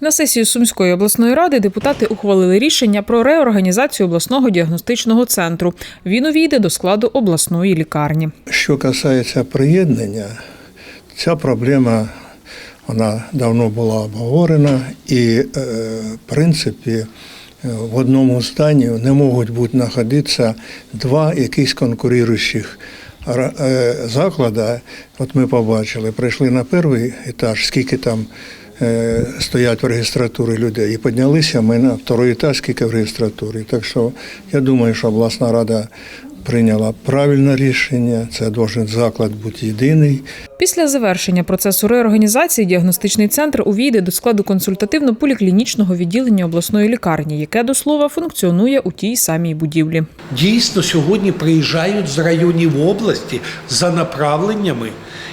На сесії Сумської обласної ради депутати ухвалили рішення про реорганізацію обласного діагностичного центру. Він увійде до складу обласної лікарні. Що касається приєднання, ця проблема вона давно була обговорена, і, е, в принципі, е, в одному зданні не можуть бути знаходитися два якісь конкуруючих е, заклади. От ми побачили, прийшли на перший етаж, скільки там стоять в реєстратурі людей, і піднялися ми на второй етаж, скільки в реєстратурі. Так що я думаю, що обласна рада прийняла правильне рішення. Це должен заклад бути єдиний. Після завершення процесу реорганізації діагностичний центр увійде до складу консультативно-поліклінічного відділення обласної лікарні, яке до слова функціонує у тій самій будівлі. Дійсно, сьогодні приїжджають з районів області за направленнями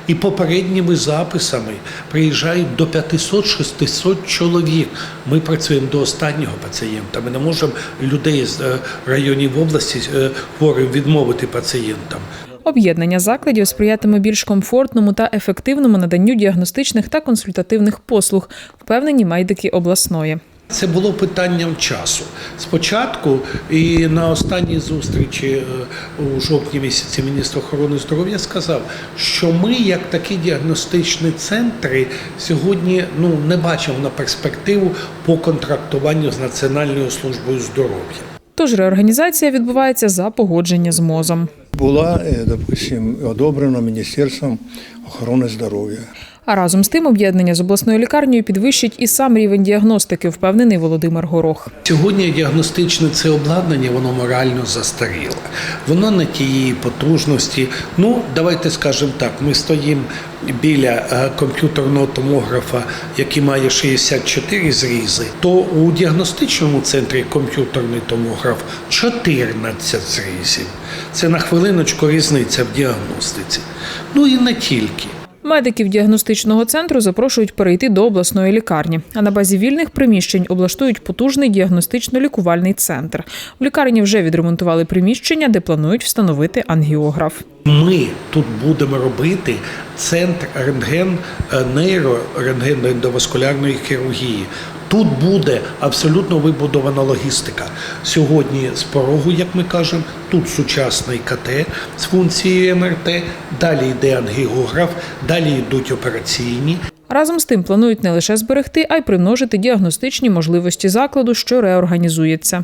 і попередніми записами. Приїжджають до 500-600 чоловік. Ми працюємо до останнього пацієнта. Ми не можемо людей з е, районів області е, хворим відмовити пацієнтам. Об'єднання закладів сприятиме більш комфортному та ефективному наданню діагностичних та консультативних послуг, впевнені медики обласної. Це було питанням часу. Спочатку і на останній зустрічі е, у жовтні місяці міністр охорони здоров'я сказав, що ми, як такі діагностичні центри, сьогодні ну не бачимо на перспективу по контрактуванню з Національною службою здоров'я. Тож реорганізація відбувається за погодження з МОЗом. Була, е, допустим, одобрена Міністерством охорони здоров'я. А разом з тим об'єднання з обласною лікарнею підвищить і сам рівень діагностики, впевнений Володимир Горох. Сьогодні діагностичне це обладнання, воно морально застаріле. Воно не тієї потужності. Ну, давайте скажемо так: ми стоїмо біля е, комп'ютерного томографа, який має 64 зрізи, то у діагностичному центрі комп'ютерний томограф 14 зрізів. Це на хвилиночку різниця в діагностиці. Ну і не тільки. Медиків діагностичного центру запрошують перейти до обласної лікарні. А на базі вільних приміщень облаштують потужний діагностично-лікувальний центр. В лікарні вже відремонтували приміщення, де планують встановити ангіограф. Ми тут будемо робити центр рентген, е, нейро рентген ендоваскулярної хірургії. Тут буде абсолютно вибудована логістика. Сьогодні з порогу, як ми кажемо, тут сучасний КТ з функцією МРТ, далі йде ангіограф, далі йдуть операційні. Разом з тим планують не лише зберегти, а й примножити діагностичні можливості закладу, що реорганізується.